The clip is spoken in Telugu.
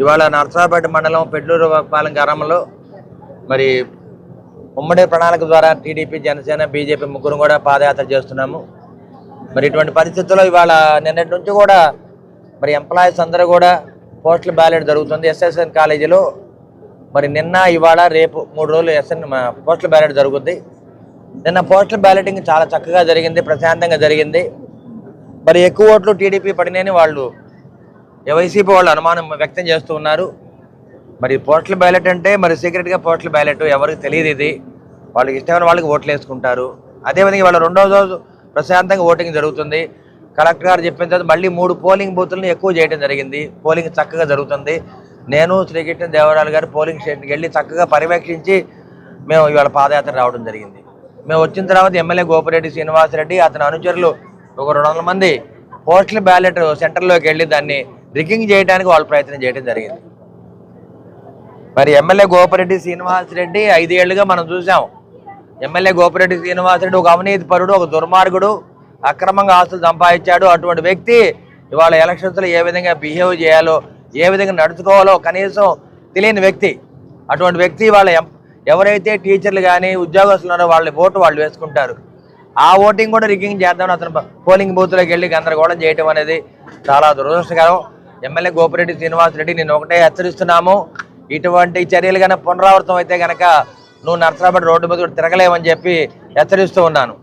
ఇవాళ నర్సరాపేట మండలం పెడ్లూరు పాలెం గ్రామంలో మరి ఉమ్మడి ప్రణాళిక ద్వారా టీడీపీ జనసేన బీజేపీ ముగ్గురు కూడా పాదయాత్ర చేస్తున్నాము. మరి ఇటువంటి పరిస్థితుల్లో ఇవాళ నిన్నటి నుంచి కూడా మరి ఎంప్లాయీస్ అందరూ కూడా పోస్టల్ బ్యాలెట్ జరుగుతుంది. ఎస్ఎస్ఎన్ కాలేజీలో మరి నిన్న ఇవాళ రేపు మూడు రోజులు ఎస్ఎన్ పోస్టల్ బ్యాలెట్ జరుగుద్ది. నిన్న పోస్టల్ బ్యాలెటింగ్ చాలా చక్కగా జరిగింది ప్రశాంతంగా జరిగింది. మరి ఎక్కువ ఓట్లు టీడీపీ పడినని వాళ్ళు వైసీపీ వాళ్ళు అనుమానం వ్యక్తం చేస్తూ ఉన్నారు. మరి పోస్టల్ బ్యాలెట్ అంటే మరి సీక్రెట్గా పోస్టల్ బ్యాలెట్ ఎవరికి తెలియదు ఇది. వాళ్ళకి ఇష్టమైన వాళ్ళకి ఓట్లు వేసుకుంటారు. అదేవిధంగా వాళ్ళ రెండో రోజు ప్రశాంతంగా ఓటింగ్ జరుగుతుంది. కలెక్టర్ గారు చెప్పిన తర్వాత మళ్ళీ మూడు పోలింగ్ బూత్లను ఎక్కువ చేయడం జరిగింది. పోలింగ్ చక్కగా జరుగుతుంది. నేను శ్రీకృష్ణ దేవరాలు గారు పోలింగ్ స్టేషన్కి వెళ్ళి చక్కగా పర్యవేక్షించి మేము ఇవాళ పాదయాత్ర రావడం జరిగింది. మేము వచ్చిన తర్వాత ఎమ్మెల్యే గోపిరెడ్డి శ్రీనివాసరెడ్డి అతని అనుచరులు ఒక రెండు వందల మంది పోస్టల్ బ్యాలెట్ సెంటర్లోకి వెళ్ళి దాన్ని రికింగ్ చేయడానికి వాళ్ళు ప్రయత్నం చేయడం జరిగింది. మరి ఎమ్మెల్యే గోపిరెడ్డి శ్రీనివాసరెడ్డి ఐదేళ్ళుగా మనం చూసాం. ఎమ్మెల్యే గోపిరెడ్డి శ్రీనివాసరెడ్డి ఒక అవినీతి పరుడు ఒక దుర్మార్గుడు అక్రమంగా ఆస్తులు సంపాదించాడు. అటువంటి వ్యక్తి ఇవాళ ఎలక్షన్స్లో ఏ విధంగా బిహేవ్ చేయాలో ఏ విధంగా నడుచుకోవాలో కనీసం తెలియని వ్యక్తి. అటువంటి వ్యక్తి వాళ్ళ ఎవరైతే టీచర్లు కానీ ఉద్యోగస్తులు ఉన్నారో వాళ్ళ ఓటు వాళ్ళు వేసుకుంటారు. ఆ ఓటింగ్ కూడా రిగ్గింగ్ చేద్దామని అతను పోలింగ్ బూత్లోకి వెళ్ళి గందరగోళం చేయటం అనేది చాలా దురదృష్టకరం. ఎమ్మెల్యే గోపిరెడ్డి శ్రీనివాసరెడ్డి నేను ఒకటే హెచ్చరిస్తున్నాము. ఇటువంటి చర్యలు కనుక పునరావృతం అయితే కనుక నువ్వు నర్సరాబడి రోడ్డు మీద కూడా తిరగలేవని చెప్పి హెచ్చరిస్తూ ఉన్నాను.